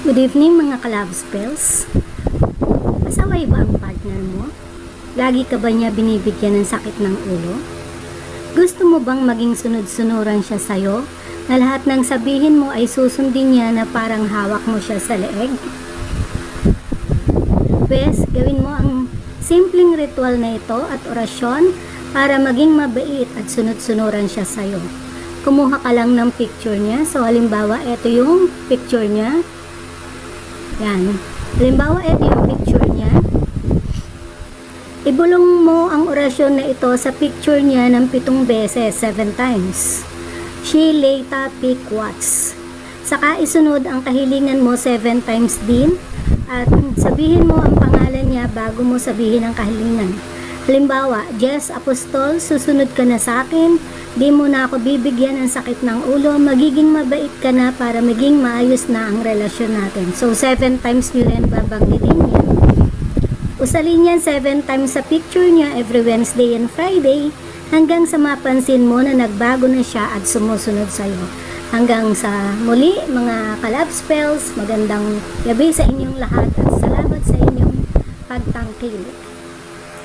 Good evening mga ka-love spells. Asaway ba ang partner mo? Lagi ka ba niya binibigyan ng sakit ng ulo? Gusto mo bang maging sunod-sunuran siya sa'yo? Na lahat ng sabihin mo ay susundin niya na parang hawak mo siya sa leeg? Bes, gawin mo ang simpleng ritual na ito at orasyon para maging mabait at sunod-sunuran siya sa'yo. Kumuha ka lang ng picture niya. So, halimbawa, ito yung picture niya. Yan. Halimbawa, ito yung picture niya. Ibulong mo ang orasyon na ito sa picture niya ng pitong beses, seven times. She later pick what's. Saka isunod ang kahilingan mo seven times din at sabihin mo ang pangalan niya bago mo sabihin ang kahilingan. Halimbawa, Jess Apostol, susunod ka na sa akin, di mo na ako bibigyan ng sakit ng ulo, magiging mabait ka na para maging maayos na ang relasyon natin. So, seven times nyo rin babanggitin niya. Usalin yan seven times sa picture niya every Wednesday and Friday hanggang sa mapansin mo na nagbago na siya at sumusunod sa'yo. Hanggang sa muli, mga kalab spells, magandang gabi sa inyong lahat at salamat sa inyong pagtangkilik.